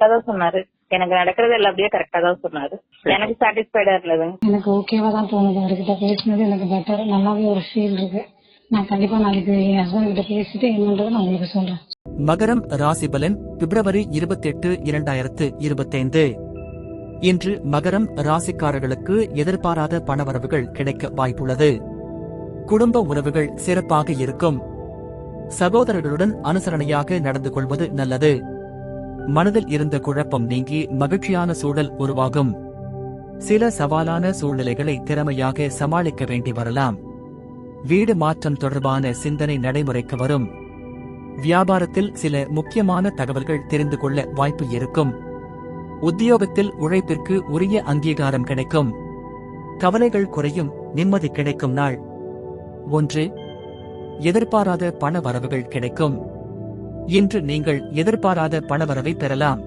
கரெக்டா தான் சொன்னாரு. எனக்கு நடக்கிறது எல்லாம் அப்படியே கரெக்டா தான் சொன்னாரு. எனக்கு சாட்டிஸ்ஃபைடா இருந்ததுங்க எனக்கு ஓகேவா தான் தோணுது. அவர்கிட்ட பேசினது எனக்கு பெட்டர் நல்லாவே ஒரு ஃபீல் இருக்கு. நான் கண்டிப்பா நாளைக்கு என் ஹஸ்பண்ட் கிட்ட பேசிட்டு என்னன்றதை நான் உங்களுக்கு சொல்றேன். மகரம் ராசிபலன் பிப்ரவரி இருபத்தி எட்டு இரண்டாயிரத்து இருபத்தைந்து. இன்று மகரம் ராசிக்காரர்களுக்கு எதிர்பாராத பணவரவுகள் கிடைக்க வாய்ப்புள்ளது. குடும்ப உறவுகள் சிறப்பாக இருக்கும். சகோதரர்களுடன் அனுசரணையாக நடந்து கொள்வது நல்லது. மனதில் இருந்த குழப்பம் நீங்கி மகிழ்ச்சியான சூழல் உருவாகும். சில சவாலான சூழ்நிலைகளை திறமையாக சமாளிக்க வேண்டி வரலாம். வீடு மாற்றம் தொடர்பான சிந்தனை நடைமுறைக்கு வரும். வியாபாரத்தில் சில முக்கியமான தகவல்கள் தெரிந்து கொள்ள வாய்ப்பு இருக்கும். உத்தியோகத்தில் உழைப்பிற்கு உரிய அங்கீகாரம் கிடைக்கும். கவலைகள் குறையும் நிம்மதி கிடைக்கும் நாள். ஒன்று எதிர்பாராத பண வரவுகள் கிடைக்கும். இன்று நீங்கள் எதிர்பாராத பணவரவை பெறலாம்.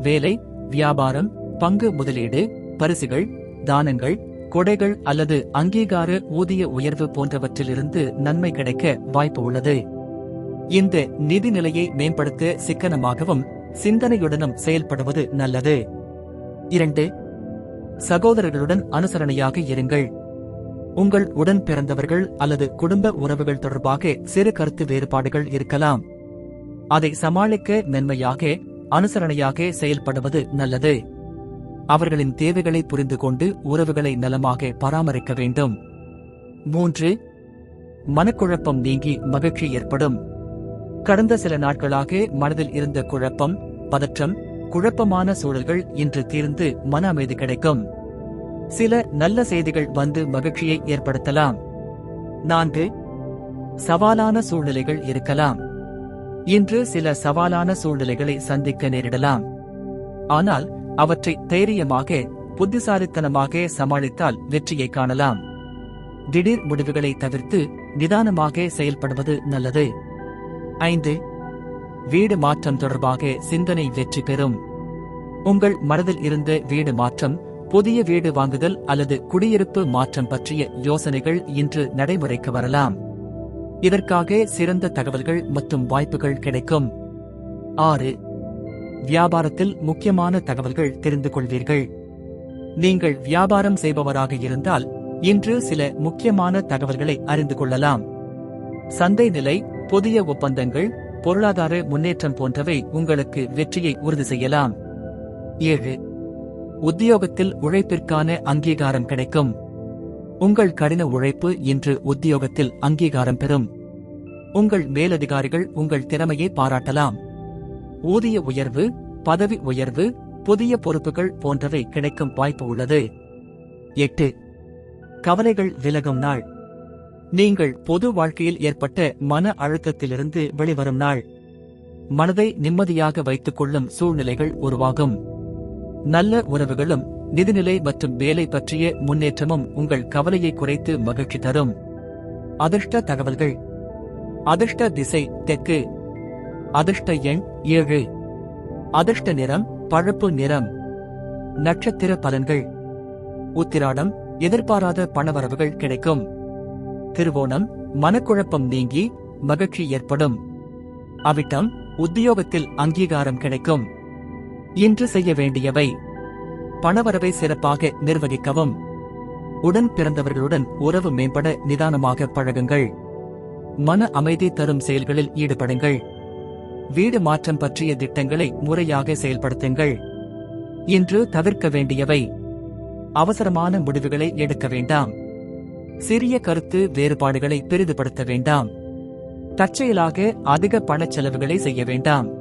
வேலை வியாபாரம் பங்கு முதலீடு பரிசுகள் தானங்கள் கொடைகள் அல்லது அங்கீகார ஊதிய உயர்வு போன்றவற்றிலிருந்து நன்மை கிடைக்க வாய்ப்பு உள்ளது. இந்த நிதிநிலையை மேம்படுத்த சிக்கனமாகவும் சிந்தனையுடனும் செயல்படுவது நல்லது. இரண்டு சகோதரர்களுடன் அனுசரணையாக இருங்கள். உங்கள் உடன் பிறந்தவர்கள் அல்லது குடும்ப உறவுகள் தொடர்பாக சிறு கருத்து வேறுபாடுகள் இருக்கலாம். அதை சமாளிக்க மென்மையாக அனுசரணையாக செயல்படுவது நல்லது. அவர்களின் தேவைகளை புரிந்து கொண்டு உறவுகளை நலமாக பராமரிக்க வேண்டும். மூன்று மனக்குழப்பம் நீங்கி மகிழ்ச்சி ஏற்படும். கடந்த சில நாட்களாக மனதில் இருந்த குழப்பம் பதற்றம் குழப்பமான சூழல்கள் இன்று தீர்ந்து மன அமைதி கிடைக்கும். சில நல்ல செய்திகள் வந்து மகிழ்ச்சியை ஏற்படுத்தலாம். நான்கு சவாலான சூழ்நிலைகள் இருக்கலாம். இன்று சில சவாலான சூழ்நிலைகளை சந்திக்க நேரிடலாம். ஆனால் அவற்றை தைரியமாக புத்திசாலித்தனமாக சமாளித்தால் வெற்றியை காணலாம். திடீர் முடிவுகளை தவிர்த்து நிதானமாக செயல்படுவது நல்லது. ஐந்து வீடு மாற்றம் தொடர்பாக சிந்தனை வெற்றி பெறும். உங்கள் மனதில் இருந்த வீடு மாற்றம் புதிய வீடு வாங்குதல் அல்லது குடியிருப்பு மாற்றம் பற்றிய யோசனைகள் இன்று நடைமுறைக்கு வரலாம். இதற்காக சிறந்த தகவல்கள் மற்றும் வாய்ப்புகள் கிடைக்கும். ஆறு. வியாபாரத்தில் முக்கியமான தகவல்கள் தெரிந்து கொள்வீர்கள். நீங்கள் வியாபாரம் செய்பவராக இருந்தால் இன்று சில முக்கியமான தகவல்களை அறிந்து கொள்ளலாம். சந்தை நிலை புதிய ஒப்பந்தங்கள் பொருளாதார முன்னேற்றம் போன்றவை உங்களுக்கு வெற்றியை உறுதி செய்யலாம். ஏழு. உத்தியோகத்தில் உழைப்பிற்கான அங்கீகாரம் கிடைக்கும். உங்கள் கடின உழைப்பு இன்று உத்தியோகத்தில் அங்கீகாரம் பெறும். உங்கள் மேலதிகாரிகள் உங்கள் திறமையை பாராட்டலாம். ஊதிய உயர்வு பதவி உயர்வு புதிய பொறுப்புகள் போன்றவை கிடைக்கும் வாய்ப்பு உள்ளது. எட்டு. கவலைகள் விலகும் நாள். நீங்கள் பொது வாழ்க்கையில் ஏற்பட்ட மன அழுத்தத்திலிருந்து வெளிவரும் நாள். மனதை நிம்மதியாக வைத்துக் கொள்ளும் சூழ்நிலைகள் உருவாகும். நல்ல உறவுகளும் நிதிநிலை மற்றும் வேலை பற்றிய முன்னேற்றமும் உங்கள் கவலையை குறைத்து மகிழ்ச்சி தரும். அதிர்ஷ்ட தகவல்கள். அதிர்ஷ்ட திசை தெற்கு. அதிர்ஷ்ட எண் ஏழு. அதிர்ஷ்ட நிறம் பழுப்பு நிறம். நட்சத்திர பலன்கள். உத்திராடம் எதிர்பாராத பணவரவுகள் கிடைக்கும். திருவோணம் மனக்குழப்பம் நீங்கி மகிழ்ச்சி ஏற்படும். அவிட்டம் உத்தியோகத்தில் அங்கீகாரம் கிடைக்கும். இன்று செய்ய வேண்டியவை. பணவரவை சிறப்பாக நிர்வகிக்கவும். உடன் பிறந்தவர்களுடன் உறவு மேம்பட நிதானமாக பழகுங்கள். மன அமைதி தரும் செயல்களில் ஈடுபடுங்கள். வீடு மாற்றம் பற்றிய திட்டங்களை முறையாக செயல்படுத்துங்கள். இன்று தவிர்க்க வேண்டியவை. அவசரமான முடிவுகளை எடுக்க வேண்டாம். சிறிய கருத்து வேறுபாடுகளை பெரிதுபடுத்த வேண்டாம். தற்செயலாக அதிக பணச் செலவுகளை செய்ய வேண்டாம்.